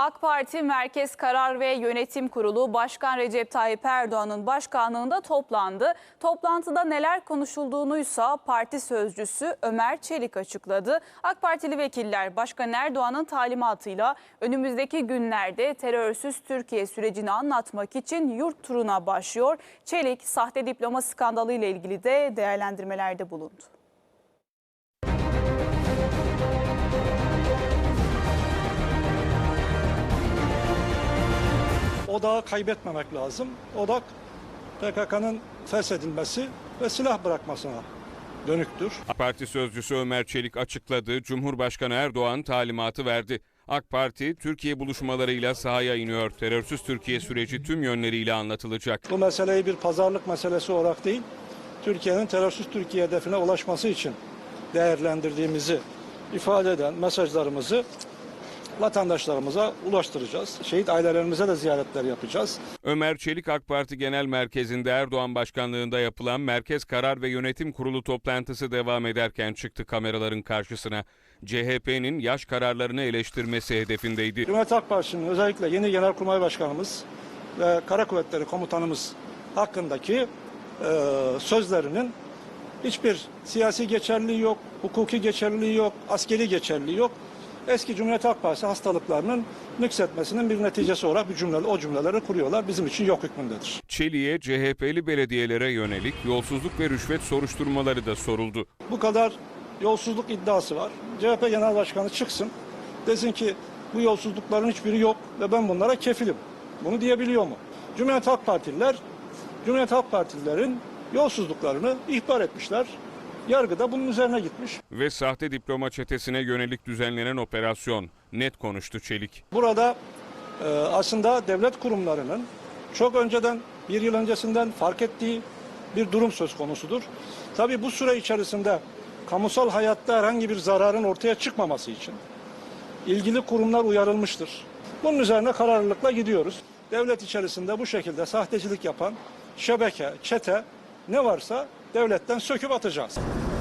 AK Parti Merkez Karar ve Yönetim Kurulu Başkan Recep Tayyip Erdoğan'ın başkanlığında toplandı. Toplantıda neler konuşulduğunuysa parti sözcüsü Ömer Çelik açıkladı. AK Partili vekiller Başkan Erdoğan'ın talimatıyla önümüzdeki günlerde terörsüz Türkiye sürecini anlatmak için yurt turuna başlıyor. Çelik sahte diploma skandalı ile ilgili de değerlendirmelerde bulundu. Odağı kaybetmemek lazım. Odak PKK'nın feshedilmesi ve silah bırakmasına dönüktür. AK Parti sözcüsü Ömer Çelik açıkladı. Cumhurbaşkanı Erdoğan talimatı verdi. AK Parti Türkiye buluşmalarıyla sahaya iniyor. Terörsüz Türkiye süreci tüm yönleriyle anlatılacak. Bu meseleyi bir pazarlık meselesi olarak değil, Türkiye'nin terörsüz Türkiye hedefine ulaşması için değerlendirdiğimizi ifade eden mesajlarımızı vatandaşlarımıza ulaştıracağız. Şehit ailelerimize de ziyaretler yapacağız. Ömer Çelik AK Parti Genel Merkezi'nde Erdoğan başkanlığında yapılan Merkez Karar ve Yönetim Kurulu toplantısı devam ederken çıktı kameraların karşısına. CHP'nin yaş kararlarını eleştirmesi hedefindeydi. Cumhuriyet Halk Partisi'nin özellikle yeni Genelkurmay Başkanımız ve Kara Kuvvetleri Komutanımız hakkındaki e, sözlerinin hiçbir siyasi geçerliliği yok, hukuki geçerliliği yok, askeri geçerliliği yok. Eski Cumhuriyet Halk Partisi hastalıklarının nüksetmesinin bir neticesi olarak bir cümle, o cümleleri kuruyorlar. Bizim için yok hükmündedir. Çelik'e CHP'li belediyelere yönelik yolsuzluk ve rüşvet soruşturmaları da soruldu. Bu kadar yolsuzluk iddiası var. CHP Genel Başkanı çıksın, desin ki bu yolsuzlukların hiçbiri yok ve ben bunlara kefilim. Bunu diyebiliyor mu? Cumhuriyet Halk Partililer, Cumhuriyet Halk Partililerin yolsuzluklarını ihbar etmişler. Yargı da bunun üzerine gitmiş. Ve sahte diploma çetesine yönelik düzenlenen operasyon. Net konuştu Çelik. Burada e, aslında devlet kurumlarının çok önceden, bir yıl öncesinden fark ettiği bir durum söz konusudur. Tabii bu süre içerisinde kamusal hayatta herhangi bir zararın ortaya çıkmaması için ilgili kurumlar uyarılmıştır. Bunun üzerine kararlılıkla gidiyoruz. Devlet içerisinde bu şekilde sahtecilik yapan şebeke, çete ne varsa devletten söküp atacağız.